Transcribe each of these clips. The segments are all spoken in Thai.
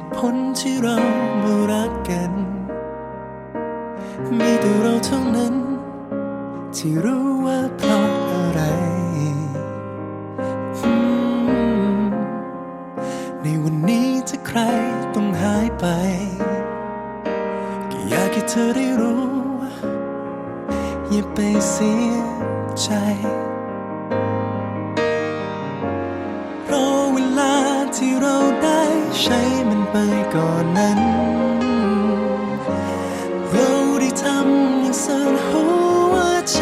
ตุผลที่เรามารักกัน มีแต่เราเท่านั้น ที่รู้ว่าเพราะอะไรในวันนี้ถ้าใครต้องหายไป ก็อยากให้เธอได้รู้ อย่าไปเสียใจ เพรอเวลาที่เราได้ ใช้มันไปก่อนนั้น เราได้ทำอย่างสุดหัวใจ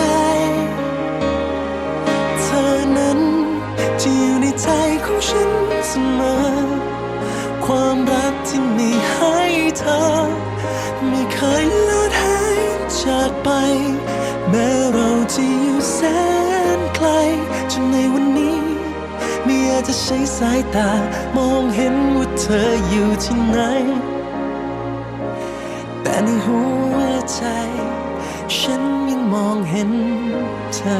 เธอนั้นจะอยู่ในใจของฉันเสมอ ความรักที่มีให้เธอไม่ จะใช้สายตามองเห็นว่าเธออยู่ที่ไหน แต่ในหัวใจ ฉันยังมองเห็นเธอ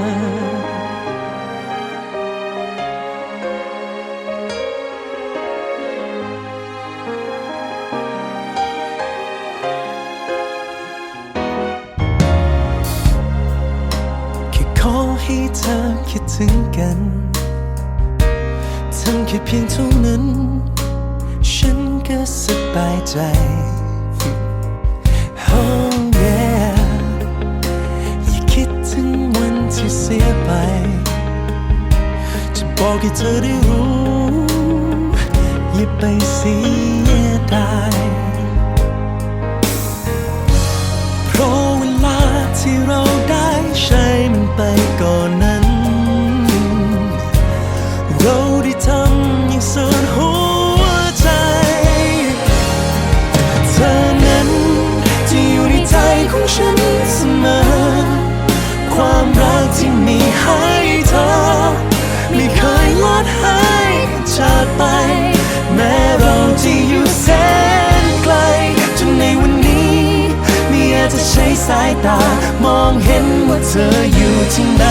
แค่ขอให้เธอคิดถึงกัน ทำแค่เพียงเท่านั้น ฉันก็สบายใจ Oh yeah อย่าคิดถึงวันที่เสียไป จะบอกให้เธอได้รู้อย่าไปเสียดายเพราะเวลาที่เราายตามองเห็นว่าเธออยู่ที่ไหน